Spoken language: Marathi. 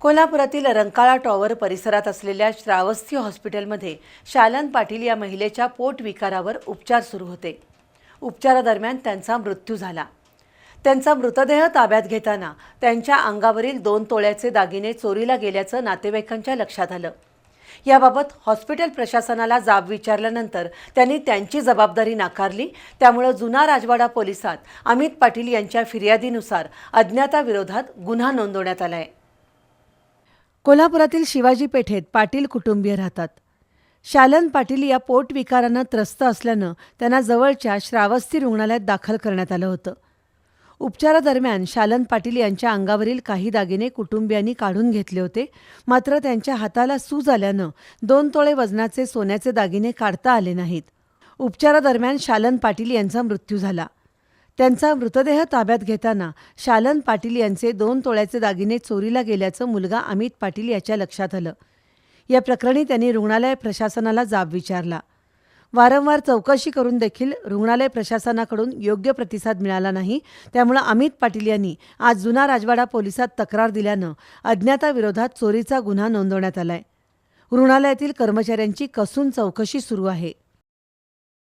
कोल्हापुरातील रंकाळा टॉवर परिसरात असलेल्या श्रावस्ती हॉस्पिटलमध्ये शालन पाटील या महिलेच्या पोटविकारावर उपचार सुरू होते. उपचारादरम्यान त्यांचा मृत्यू झाला. त्यांचा मृतदेह ताब्यात घेताना त्यांच्या अंगावरील दोन तोळ्याचे दागिने चोरीला गेल्याचं नातेवाईकांच्या लक्षात आलं. याबाबत हॉस्पिटल प्रशासनाला जाब विचारल्यानंतर त्यांनी त्यांची जबाबदारी नाकारली. त्यामुळं जुना राजवाडा पोलिसात अमित पाटील यांच्या फिर्यादीनुसार अज्ञाताविरोधात गुन्हा नोंदवण्यात आला आहे कोल्हापुरातील शिवाजी पेठेत पाटील कुटुंबीय राहतात. शालन पाटील या पोटविकारानं त्रस्त असल्यानं त्यांना जवळच्या श्रावस्ती रुग्णालयात दाखल करण्यात आलं होतं. उपचारादरम्यान शालन पाटील यांच्या अंगावरील काही दागिने कुटुंबियांनी काढून घेतले होते मात्र त्यांच्या हाताला सूज आल्यानं दोन तोळे वजनाचे सोन्याचे दागिने काढता आले नाहीत. उपचारादरम्यान शालन पाटील यांचा मृत्यू झाला. त्यांचा मृतदेह ताब्यात घेताना शालन पाटील यांचे दोन तोळ्याचे दागिने चोरीला गेल्याचं मुलगा अमित पाटील याच्या लक्षात आलं. या प्रकरणी त्यांनी रुग्णालय प्रशासनाला जाब विचारला. वारंवार चौकशी करून देखील रुग्णालय प्रशासनाकडून योग्य प्रतिसाद मिळाला नाही. त्यामुळे अमित पाटील यांनी आज जुना राजवाडा पोलिसात तक्रार दिल्यानं अज्ञाताविरोधात चोरीचा गुन्हा नोंदवण्यात आलाय. रुग्णालयातील कर्मचाऱ्यांची कसून चौकशी सुरू आहे.